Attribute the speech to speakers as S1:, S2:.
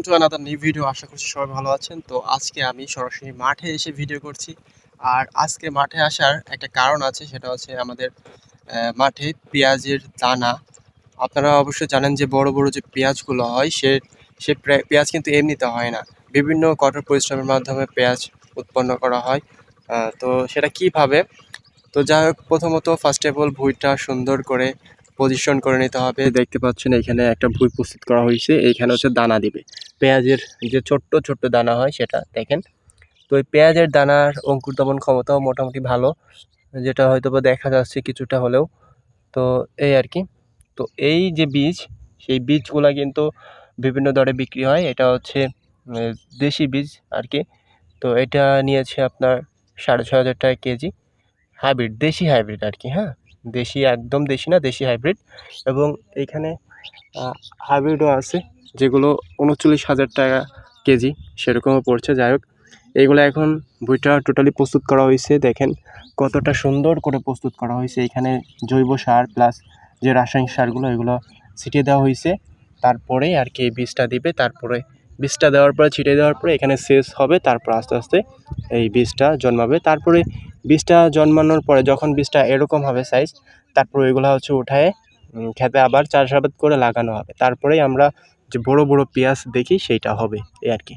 S1: Welcome to another new video আশা করছি সবাই ভালো আছেন। তো আজকে আমি সরাসরি মাঠে এসে ভিডিও করছি। আর আজকে মাঠে আসার একটা কারণ আছে, সেটা হচ্ছে আমাদের মাঠে পেঁয়াজের দানা। আপনারা অবশ্যই জানেন যে বড় বড় যে পেঁয়াজগুলো হয়, সে সে পেঁয়াজ কিন্তু এমনিতে হয় না। বিভিন্ন কঠোর পরিশ্রমের মাধ্যমে পেঁয়াজ উৎপন্ন করা হয়। তো সেটা কীভাবে? তো যাই হোক, প্রথমত ফার্স্ট অফ অল ভুঁইটা সুন্দর করে পজিশন করে নিতে হবে। দেখতে পাচ্ছেন এখানে একটা ভুঁই প্রস্তুত করা হয়েছে। এইখানে হচ্ছে দানা দিবে। পেঁয়াজের যে ছোট্ট ছোট্ট দানা হয় সেটা, দেখেন। তো এই পেঁয়াজের দানার অঙ্কুর দমন ক্ষমতাও মোটামুটি ভালো, যেটা হয়তো বা দেখা যাচ্ছে কিছুটা হলেও। তো এই আর কি। তো এই যে বীজ, সেই বীজগুলা কিন্তু বিভিন্ন দরে বিক্রি হয়। এটা হচ্ছে দেশি বীজ আর কি। তো এটা নিয়েছে আপনার সাড়ে ছ হাজার টাকা কেজি। হাইব্রিড, দেশি হাইব্রিড আর কি হ্যাঁ? দেশি, একদম দেশি না, দেশি হাইব্রিড। এবং এইখানে হাইব্রিডও আছে। যেগুলো উনচল্লিশ হাজার টাকা কেজি, সেরকমও পড়ছে। যাই হোক, এইগুলো এখন বইটা টোটালি প্রস্তুত করা হয়েছে। দেখেন কতটা সুন্দর করে প্রস্তুত করা হয়েছে। এখানে জৈব সার প্লাস যে রাসায়নিক সারগুলো, এগুলো ছিটিয়ে দেওয়া হয়েছে। তারপরে আর কি বীজটা দিবে। তারপরে বীজটা দেওয়ার পরে, ছিটিয়ে দেওয়ার পরে এখানে শেষ হবে। তারপর আস্তে আস্তে এই বীজটা জন্মাবে। তারপরে বীজটা জন্মানোর পরে যখন বীজটা এরকম হবে সাইজ তারপরে এগুলো হচ্ছে উঠায় খেতে আবার চাষাবাদ করে লাগানো হবে। তারপরেই আমরা যে বড় বড় পেঁয়াজ দেখি সেইটা হবে এই আর কি।